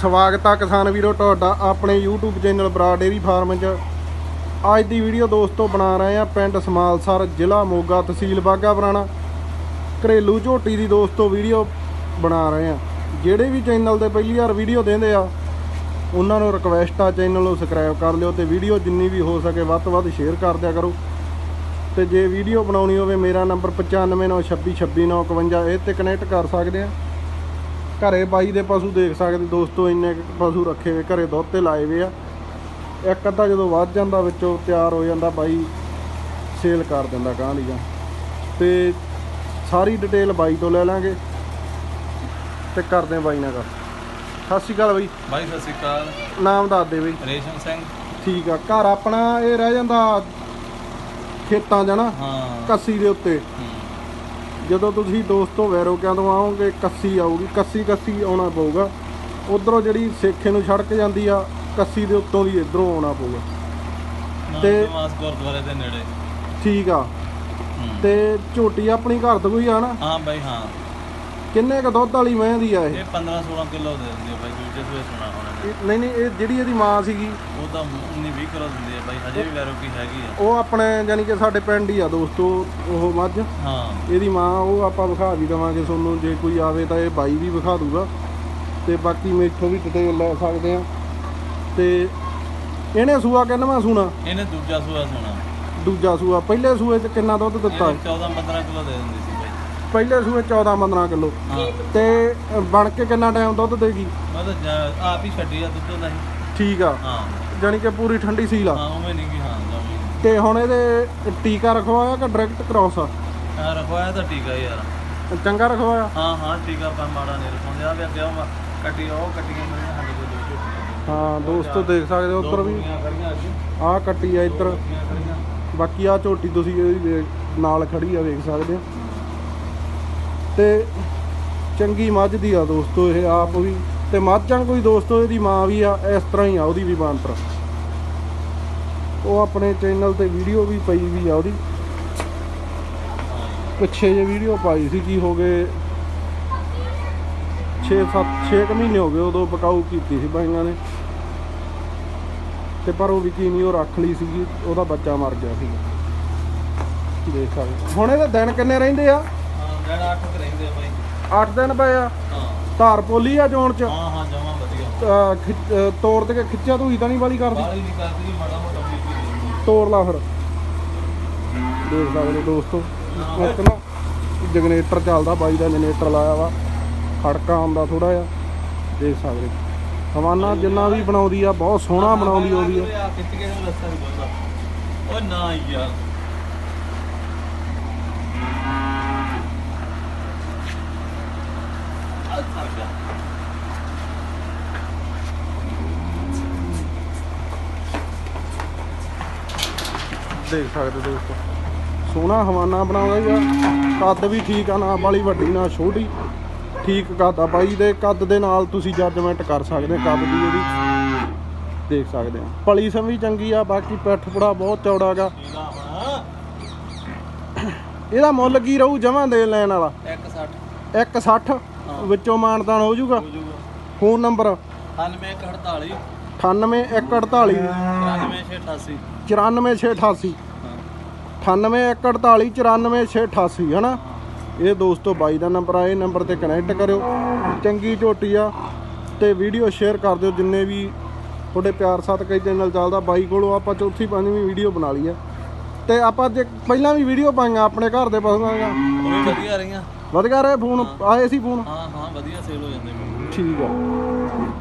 ਸਵਾਗਤ ਆ ਕਿਸਾਨ ਵੀਰੋ, ਤੁਹਾਡਾ ਆਪਣੇ YouTube ਚੈਨਲ ਬਰਾ ਡੇਰੀ ਫਾਰਮ 'ਚ। ਅੱਜ ਦੀ ਵੀਡੀਓ ਦੋਸਤੋ ਬਣਾ ਰਹੇ ਆ ਪਿੰਡ ਸਮਾਲਸਰ, ਜ਼ਿਲ੍ਹਾ ਮੋਗਾ ਤਹਿਸੀਲ ਬਾਗਾ ਪੁਰਾਣਾ। ਘਰੇਲੂ ਝੋਟੀ ਦੀ ਦੋਸਤੋ ਵੀਡੀਓ ਬਣਾ ਰਹੇ ਆ। ਜਿਹੜੇ ਵੀ ਚੈਨਲ ਤੇ ਪਹਿਲੀ ਵਾਰ ਵੀਡੀਓ ਦਿੰਦੇ ਆ, ਉਹਨਾਂ ਨੂੰ ਰਿਕਵੈਸਟ ਆ ਚੈਨਲ ਨੂੰ ਸਬਸਕ੍ਰਾਈਬ ਕਰ ਲਿਓ ਤੇ ਵੀਡੀਓ ਜਿੰਨੀ ਵੀ ਹੋ ਸਕੇ ਵੱਧ ਤੋਂ ਵੱਧ ਸ਼ੇਅਰ ਕਰ ਦਿਆ ਕਰੋ। ਤੇ ਜੇ ਵੀਡੀਓ ਬਣਾਉਣੀ ਹੋਵੇ, ਮੇਰਾ ਨੰਬਰ 9596262951 ਇਹ ਤੇ ਕਨੈਕਟ ਕਰ ਸਕਦੇ ਆ। ਘਰੇ ਬਾਈ ਦੇ ਪਸ਼ੂ ਦੇਖ ਸਕਦੇ ਦੋਸਤੋ ਇੰਨੇ ਪਸ਼ੂ ਰੱਖੇ ਹੋਏ ਘਰੇ ਦੁੱਧ ਤੇ ਲਾਏ ਹੋਏ ਆ। ਇੱਕ ਅੱਧਾ ਜਦੋਂ ਵੱਧ ਜਾਂਦਾ ਵਿੱਚੋਂ ਤਿਆਰ ਹੋ ਜਾਂਦਾ ਬਾਈ ਸੇਲ ਕਰ ਦਿੰਦਾ ਗਾਂ ਲੀਆਂ। ਤੇ ਸਾਰੀ ਡਿਟੇਲ ਬਾਈ ਤੋਂ ਲੈ ਲਾਂਗੇ ਤੇ ਕਰਦੇ ਬਾਈ ਨਾਲ ਗੱਲ। ਸਤਿ ਸ਼੍ਰੀ ਅਕਾਲ ਬਾਈ। ਬਾਈ ਸਤਿ ਸ਼੍ਰੀ ਅਕਾਲ। ਨਾਮ ਦੱਸ ਦੇ ਬਾਈ। ਰੇਸ਼ਮ ਸਿੰਘ। ਠੀਕ ਆ ਘਰ ਆਪਣਾ ਇਹ ਰਹਿ ਜਾਂਦਾ ਖੇਤਾਂ 'ਚ ਨਾ ਹਾਂ। ਕੱਸੀ ਦੇ ਉੱਤੇ। ਜਦੋਂ ਤੁਸੀਂ ਦੋਸਤੋ ਵੈਰੋਕਿਆਂ ਤੋਂ ਆਓਗੇ ਕੱਸੀ ਆਊਗੀ। ਕੱਸੀ ਕੱਸੀ ਆਉਣਾ ਪਊਗਾ। ਉਧਰੋਂ ਜਿਹੜੀ ਸੇਖੇ ਨੂੰ ਸੜਕ ਜਾਂਦੀ ਆ ਕੱਸੀ ਦੇ ਉੱਤੋਂ ਦੀ ਇਧਰੋਂ ਆਉਣਾ ਪਊਗਾ। ਤੇ- ਤੇ ਮਾਸ ਗੁਰਦੁਆਰੇ ਦੇ ਨੇੜੇ। ਠੀਕ ਆ। ਹੂੰ। ਤੇ ਝੋਟੀ ਆਪਣੀ ਘਰ ਤੋਂ ਕੋਈ ਆ ਨਾ? ਹਾਂ ਬਾਈ ਹਾਂ। ਕਿੰਨੇ ਕ ਦੁੱਧ ਵਾਲੀ ਮੈਂ ਦੀ ਆ ਇਹ? ਇਹ 15 16 ਕਿਲੋ ਦੇ ਦਿੰਦੀ ਹੈ ਬਾਈ ਦੂਜੇ ਸੂਏ ਸੁਣਾ ਹੋਣਾ ਇਹ- ਨਹੀਂ ਨਹੀਂ ਇਹ ਜਿਹੜੀ ਇਹਦੀ ਮਾਂ ਸੀਗੀ। ਉਹ ਤਾਂ 19 20 ਕਿਲੋ ਦਿੰਦੀ ਹੈ ਬਾਈ ਹਜੇ ਵੀ ਵੈਰੋ ਕੀ ਹੈਗੀ ਆ। ਉਹ ਆਪਣੇ ਯਾਨੀ ਕਿ ਸਾਡੇ ਪਿੰਡ ਹੀ ਆ ਦੋਸਤੋ ਉਹ ਮੱਝ। ਹਾਂ। ਇਹਦੀ ਮਾਂ ਉਹ ਆਪਾਂ ਵਿਖਾ ਵੀ ਦਵਾਂਗੇ ਤੁਹਾਨੂੰ ਜੇ ਕੋਈ ਆਵੇ ਤਾਂ ਇਹ ਬਾਈ ਵੀ ਵਿਖਾ ਦੂਗਾ। ਤੇ ਬਾਕੀ ਮੇਥੋਂ ਵੀ ਡਿਟੇਲ ਲੈ ਸਕਦੇ ਆ। ਤੇ ਇਹਨੇ ਸੂਆ ਕਿੰਨਵਾਂ ਸੂਣਾ? ਇਹਨੇ ਦੂਜਾ ਸੂਆ ਸੁਣਾ। ਦੂਜਾ ਸੂਆ ਪਹਿਲੇ ਸੂਏ 'ਚ ਕਿੰਨਾ ਦੁੱਧ ਦਿੱਤਾ? ਇਹ 14 15 ਕਿਲੋ ਦੇ ਦਿੰਦੀ ਪਹਿਲੇ ਸੂਏ 14 15 ਕਿਲੋ। ਹਾਂ। ਤੇ ਅ, ਬਣ ਕੇ ਕਿੰਨਾ ਟਾਈਮ ਦੁੱਧ ਦੇਗੀ? ਮੈਂ ਤਾਂ ਜਾ- ਆਪ ਹੀ ਛੱਡੀ ਆ ਦੁੱਧ ਨਹੀਂ ਠੀਕ ਆ। ਹਾਂ। ਜਾਣੀ ਕਿ ਪੂਰੀ ਠੰਡੀ ਸੀਲ ਆ। ਹਾਂ ਉਵੇਂ ਨਹੀਂ ਕੀ ਹਾਂ ਜਮੀ ਤੇ ਹੁਣ ਇਹਦੇ ਟੀਕਾ ਰਖਵਾਇਆ ਕਿ ਡਾਇਰੈਕਟ ਕ੍ਰਾਸ ਆ? ਰਖਵਾਇਆ ਤਾਂ ਟੀਕਾ ਯਾਰ। ਚੰਗਾ ਰਖਵਾਇਆ? ਹਾਂ ਹਾਂ ਟੀਕਾ ਪਾ ਮਾੜਾ ਨਹੀਂ ਰਖਾਉਂਦੇ ਆ ਵੀ ਅੱਗੇ ਉਹ ਕੱਟੀ ਉਹ ਕੱਟੀਆਂ ਮਿਲੀਆਂ ਸਾਡੇ ਕੋਲ ਦੋ ਝੋਟੀਆਂ ਹਾਂ ਦੋਸਤੋ ਦੇਖ ਸਕਦੇ ਹੋ ਉੱਧਰ ਵੀ। ਆਹ ਕੱਟੀ ਆ ਇੱਧਰ। ਬਾਕੀ ਆ ਝੋਟੀ ਤੁਸੀਂ ਇਹਦੀ ਵੇਖ- ਨਾਲ ਖੜੀ ਆ ਵੇਖ ਸਕਦੇ ਹੋ। ਤੇ ਚੰਗੀ ਮੱਝ ਦੀ ਆ ਦੋਸਤੋ ਇਹ ਆਪ ਵੀ। ਤੇ ਮੱਝਾਂ ਕੋਈ ਦੋਸਤੋ ਇਹਦੀ ਮਾਂ ਵੀ ਆ, ਇਸ ਤਰ੍ਹਾਂ ਹੀ ਆ ਉਹਦੀ ਵੀ ਬਾਂਤਰ ਉਹ ਆਪਣੇ ਚੈਨਲ ਤੇ ਵੀਡੀਓ ਵੀ ਪਈ ਵੀ ਆ ਉਹਦੀ। ਪਿੱਛੇ ਜੇ ਵੀਡੀਓ ਪਾਈ ਸੀ ਕੀ ਹੋ ਗਏ 6 7 6 ਮਹੀਨੇ ਹੋ ਗਏ ਉਦੋਂ ਬਕਾਊ ਕੀਤੀ ਸੀ ਬਾਈਆਂ ਨੇ। ਤੇ ਪਰ ਉਹ ਵਿਕੀ ਨਹੀਂ, ਉਹ ਰੱਖ ਲਈ ਸੀਗੀ, ਉਹਦਾ ਬੱਚਾ ਮਰ ਗਿਆ ਸੀ ਦੇਖ ਸਕਦੇ ਹੁਣ ਇਹਦੇ ਦਿਨ ਕਿੰਨੇ ਰਹਿੰਦੇ ਆ? ਜਿਹੜਾ ਅੱਠ ਕੁ ਰਹਿੰਦੇ ਆ ਬਾਈ। 8 ਦਿਨ ਪਏ ਆ? ਹਾਂ। ਧਾਰ ਪੋਲੀ ਆ ਜੋਣ ਚ? ਹਾਂ ਹਾਂ ਜਮਾ ਵਧੀਆ। ਅਹ ਖਿੱਚ- ਅਹ ਤੋੜ ਤੇ ਖਿੱਚਿਆ ਤੂੰ ਤਾਂ ਨਹੀਂ ਵਾਲੀ ਕਰਦੀ? ਬਾਲੀ ਨਹੀਂ ਕਰਦੀ ਮਾੜਾ ਮੋਟਾ ਵੀ ਵੀ ਦਿੰਦੀ ਤੋੜ ਲਾ ਫਿਰ। ਦੇਖ ਸਕਦੇ ਦੋਸਤੋ ਇੱਕ ਨਾ ਜਨਰੇਟਰ ਚੱਲਦਾ ਬਾਈ ਦਾ ਜਨਰੇਟਰ ਲਾਇਆ ਵਾ। ਖੜਕਾ ਆਉਂਦਾ ਥੋੜਾ ਜਿਹਾ। ਦੇਖ ਸਕਦੇ। ਹਵਾਨਾ ਜਿੰਨਾ ਵੀ ਬਣਾਉਂਦੀ ਆ ਬਹੁਤ ਸੋਹਣਾ ਬਣਾਉਂਦੀ ਉਹਦੀ ਆ। ਆ ਖਿੱਚ ਕੇ ਰਸਤਾ ਨਹੀਂ ਓ ਨਾ ਯਾਰ ਆ ਸਰ ਗਿਆ ਦੇਖ ਸਕਦੇ ਦੋਸਤੋ। ਸੋਹਣਾ ਹਵਾਨਾ ਬਣਾਉਂਦਾ ਹੀ ਆ। ਕੱਦ ਵੀ ਠੀਕ ਆ ਨਾ ਬਾਲੀ ਵੱਡੀ ਨਾ ਛੋਟੀ। ਠੀਕ ਕੱਦ ਆ ਬਾਈ ਦੇ ਕੱਦ ਦੇ ਨਾਲ ਤੁਸੀਂ ਜੱਜਮੈਂਟ ਕਰ ਸਕਦੇ ਕੱਦ ਦੀ ਇਹਦੀ। ਦੇਖ ਸਕਦੇ ਆ। ਪਲੀ ਸਮ ਵੀ ਚੰਗੀ ਆ ਬਾਕੀ ਪਿੱਠ ਪੁੜਾ ਬਹੁਤ ਚੌੜਾ ਗਾ। ਇਹਦਾ ਹਾਂ ਇਹਦਾ ਮੁੱਲ ਕੀ ਰਹੂ ਜਮਾਂ ਦੇ ਲੈਣ ਵਾਲਾ? 160 160 ਵਿੱਚੋਂ ਮਾਨਦਾਨ ਹੋ ਜਾਊਗਾ? Phone number? 9148 98148 99688 94688 98148 94688 ਹਨਾ? ਇਹ ਦੋਸਤੋ ਬਾਈ ਦਾ ਨੰਬਰ ਆ ਇਹ ਨੰਬਰ ਤੇ ਕਨੈਕਟ ਕਰਿਓ। ਚੰਗੀ ਝੋਟੀ ਆ ਤੇ ਵੀਡੀਓ ਸ਼ੇਅਰ ਕਰ ਦਿਓ ਜਿੰਨੇ ਵੀ ਤੁਹਾਡੇ ਪਿਆਰ ਸਤਿਕਾਰ ਚੈਨਲ ਚੱਲਦਾ। ਬਾਈ ਕੋਲੋਂ ਆਪਾਂ ਚੌਥੀ ਪੰਜਵੀਂ ਵੀਡੀਓ ਬਣਾ ਲਈ ਆ। ਤੇ ਆਪਾਂ ਜੇ ਪਹਿਲਾਂ ਵੀ ਵੀਡੀਓ ਪਾਈਆਂ ਆਪਣੇ ਘਰ ਦੇ ਪਸ਼ੂਆਂ ਦੀਆਂ। ਉਹ ਵਧੀਆ ਰਹੀਆਂ। ਵਧੀਆ ਰਹੇ ਫੋਨ? ਆਏ ਸੀ ਫੋਨ? ਹਾਂ ਹਾਂ ਵਧੀਆ ਸੇਲ ਹੋ ਜਾਂਦੇ ਮੈਨੂੰ ਠੀਕ ਆ।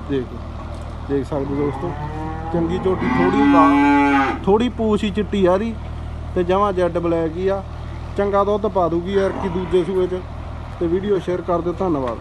ਦੇਖ ਦੇਖ ਸਕਦੇ ਹੋ ਦੋਸਤੋ। ਚੰਗੀ ਝੋਟੀ ਥੋੜੀ ਲਾ ਥੋੜੀ ਪੂਛ ਹੀ ਚਿੱਟੀ ਆ ਦੀ ਤੇ ਜਮਾਂ ਜੈਡ ਬਲੈਕ ਹੀ ਆ। ਚੰਗਾ ਦੁੱਧ ਪਾ ਦੂਗੀ ਯਾਰ ਕੀ ਦੂਜੇ ਸੂਏ 'ਚ। ਤੇ ਵੀਡੀਓ ਸ਼ੇਅਰ ਕਰ ਦਿਓ। ਧੰਨਵਾਦ।